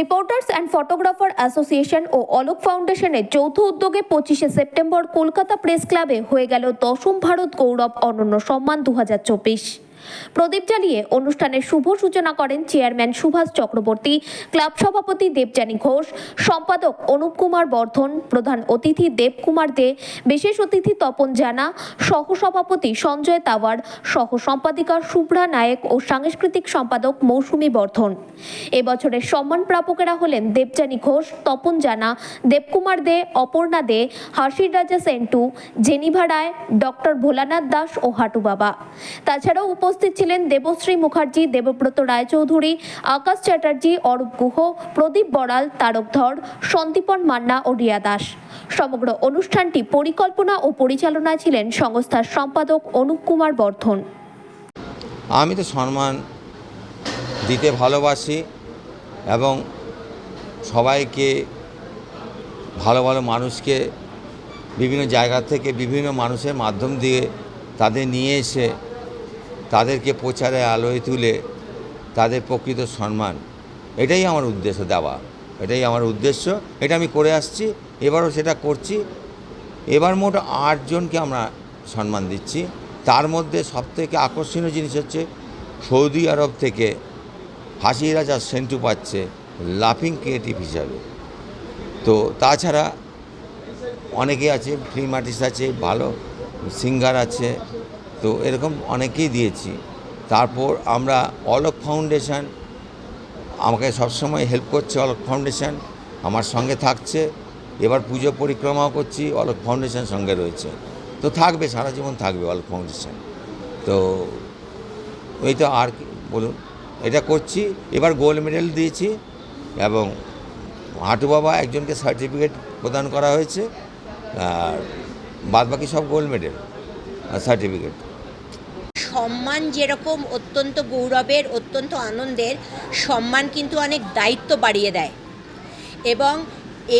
Reporters and photographer association ও অলোক ফাউন্ডেশনের যৌথ উদ্যোগে পঁচিশে সেপ্টেম্বর কলকাতা প্রেস ক্লাবে হয়ে গেল দশম ভারত গৌরব অনন্য সম্মান দু হাজার চব্বিশ। প্রদীপ জ্বালিয়ে অনুষ্ঠানের শুভ সূচনা করেন চেয়ারম্যান সুভাষ চক্রবর্তী, ক্লাব সভাপতি দেবযানী ঘোষ, সম্পাদক অনুপ কুমার বর্ধন, প্রধান অতিথি দেবকুমার দে, বিশেষ অতিথি তপন জানা সহসভাপতি সঞ্জয় তাওয়ার, সহ সম্পাদিকা শুভ্রা নায়েক ও সাংস্কৃতিক সম্পাদক মৌসুমী বর্ধন। এবছরের সম্মান প্রাপকেরা হলেন দেবযানী ঘোষ, তপন জানা, দেবকুমার দে, অপর্ণা দে, হাসির রাজা সেন্টু, জেনিভা রায়, ডক্টর ভোলানাথ দাস ও হাটু বাবা। তাছাড়াও উপস্থিত ছিলেন দেবশ্রী মুখার্জি, দেবব্রত রায়চৌধুরী, আকাশ চ্যাটার্জি, অরূপ গুহ, প্রদীপ বড়াল, তারক ধর সন্দীপন মান্না ও রিয়া দাস। সমগ্র অনুষ্ঠানটি পরিকল্পনা ও পরিচালনায় ছিলেন সংস্থার সম্পাদক অনুপ কুমার বর্ধন। আমি তো সম্মান দিতে ভালোবাসি এবং সবাইকে, ভালো ভালো মানুষকে, বিভিন্ন জায়গা থেকে বিভিন্ন মানুষের মাধ্যম দিয়ে তাদের নিয়ে এসে তাদেরকে প্রচারে আলোয় তুলে তাদের প্রকৃত সম্মান, এটাই আমার উদ্দেশ্য দেওয়া, এটাই আমার উদ্দেশ্য, এটা আমি করে আসছি, এবারও সেটা করছি। এবার মোট আটজনকে আমরা সম্মান দিচ্ছি। তার মধ্যে সবথেকে আকর্ষণীয় জিনিস হচ্ছে সৌদি আরব থেকে হাসি রাজা সেন্টু পাচ্ছে লাফিং ক্রিয়েটিভ হিসাবে। তো তাছাড়া অনেকে আছে, ফিল্ম আর্টিস্ট আছে, ভালো সিঙ্গার আছে তো এরকম অনেকেই দিয়েছি। তারপর আমরা অলোক ফাউন্ডেশন, আমাকে সবসময় হেল্প করছে অলোক ফাউন্ডেশন, আমার সঙ্গে থাকছে। এবার পুজো পরিক্রমাও করছি, অলোক ফাউন্ডেশন সঙ্গে রয়েছে। তো থাকবে, সারা জীবন থাকবে অলোক ফাউন্ডেশন। তো ওই তো আর কি, বলুন। এটা করছি, এবার গোল্ড মেডেল দিয়েছি এবং হাঁটু বাবা একজনকে সার্টিফিকেট প্রদান করা হয়েছে, আর বাদবাকি সব গোল্ড মেডেল সার্টিফিকেট। সম্মান যেরকম অত্যন্ত গৌরবের, অত্যন্ত আনন্দের, সম্মান কিন্তু অনেক দায়িত্ব বাড়িয়ে দেয়। এবং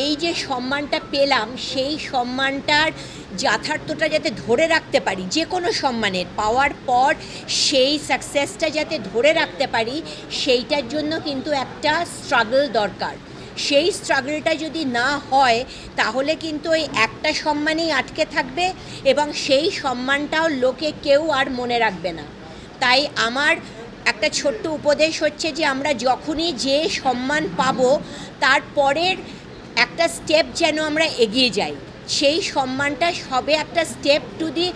এই যে সম্মানটা পেলাম, সেই সম্মানটার যথার্থটা যাতে ধরে রাখতে পারি যে কোনো সম্মানের, পাওয়ার পর সেই সাকসেসটা যাতে ধরে রাখতে পারি, সেইটার জন্য কিন্তু একটা স্ট্রাগল দরকার। সেই স্ট্রাগলটা যদি না হয়, তাহলে কিন্তু ওই একটা সম্মানেই আটকে থাকবে এবং সেই সম্মানটাও লোকে কেউ আর মনে রাখবে না। তাই আমার একটা ছোট্ট উপদেশ হচ্ছে যে, আমরা যখনই যে সম্মান পাবো তারপরের একটা স্টেপ যেন আমরা এগিয়ে যাই। সেই সম্মানটা সবে একটা step to the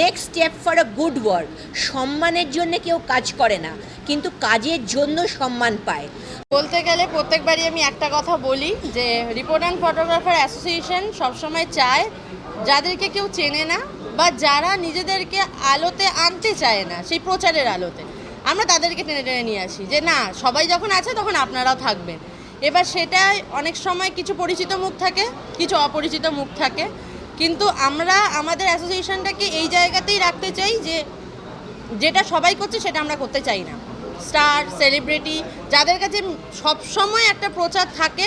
next step for a good work সম্মানের জন্য কেউ কাজ করে না, কিন্তু কাজের জন্য সম্মান পায়। বলতে গেলে প্রত্যেকবারই আমি একটা কথা বলি যে রিপোর্ট অ্যান্ড ফটোগ্রাফার অ্যাসোসিয়েশন সবসময় চায় যাদেরকে কেউ চেনে না বা যারা নিজেদেরকে আলোতে আনতে চায় না, সেই প্রচারের আলোতে। আমরা তাদেরকে টেনে টেনে নিয়ে আসি যে না, সবাই যখন আছে তখন আপনারাও থাকবেন। এবার সেটাই অনেক সময় কিছু পরিচিত মুখ থাকে, কিছু অপরিচিত মুখ থাকে। কিন্তু আমরা আমাদের অ্যাসোসিয়েশনটাকে এই জায়গাতেই রাখতে চাই যে, যেটা সবাই করছে সেটা আমরা করতে চাই না। স্টার, সেলিব্রিটি, যাদের কাছে সবসময় একটা প্রচার থাকে,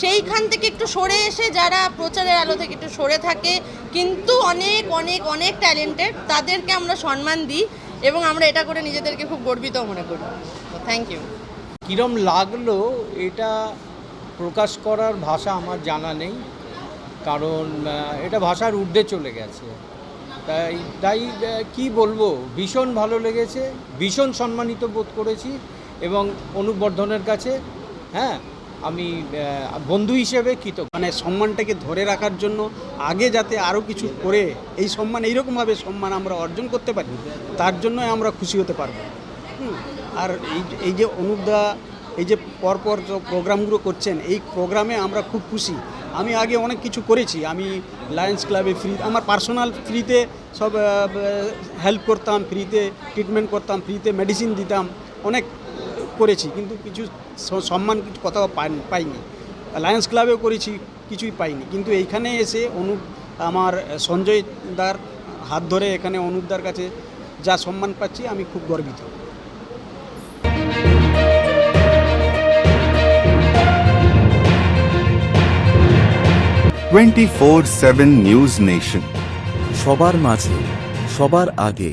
সেইখান থেকে একটু সরে এসে যারা প্রচারের আলো থেকে একটু সরে থাকে, কিন্তু অনেক অনেক অনেক ট্যালেন্টেড, তাদেরকে আমরা সম্মান দিই এবং আমরা এটা করে নিজেদেরকে খুব গর্বিত মনে করি। থ্যাংক ইউ কীরম লাগল এটা প্রকাশ করার ভাষা আমার জানা নেই। কারণ এটা ভাষার ঊর্ধ্বে চলে গেছে। তাই তাই কি বলব? ভীষণ ভালো লেগেছে, ভীষণ সম্মানিত বোধ করেছি এবং অনুবর্ধনের কাছে হ্যাঁ আমি বন্ধু হিসেবে কৃতজ্ঞ। মানে সম্মানটাকে ধরে রাখার জন্য আগে যাতে আরও কিছু করে, এই সম্মান, এইরকমভাবে সম্মান আমরা অর্জন করতে পারি, তার জন্য আমরা খুশি হতে পারব। আর এই যে অনুপদা, এই যে পরপর যে প্রোগ্রামগুলো করছেন, এই প্রোগ্রামে আমরা খুব খুশি। আমি আগে অনেক কিছু করেছি। আমি লায়ন্স ক্লাবে ফ্রি আমার পার্সোনাল ফ্রিতে সব হেল্প করতাম ফ্রিতে ট্রিটমেন্ট করতাম ফ্রিতে মেডিসিন দিতাম, অনেক করেছি। কিন্তু কিছু সম্মান কিছু কোথাও পাই- পাইনি। লায়ন্স ক্লাবেও করেছি, কিছুই পাইনি। কিন্তু এইখানে এসে অনুপ আমার সঞ্জয় দার হাত ধরে এখানে অনুপদার কাছে যা সম্মান পাচ্ছি, আমি খুব গর্বিত। Twenty four seven news nation. সবার মাঝে সবার আগে